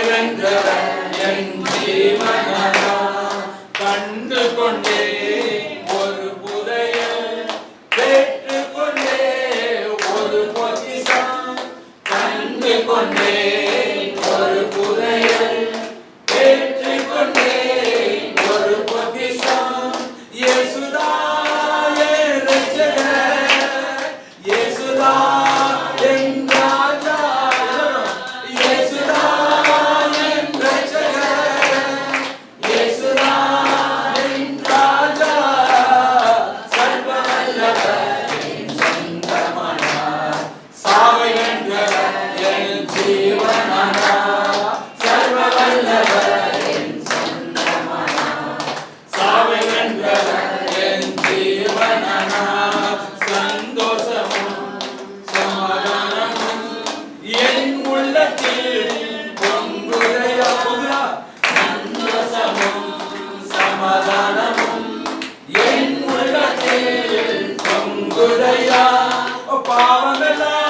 வென்றவன் என் கண்டு கொண்டே Good idea. Oh, Papa,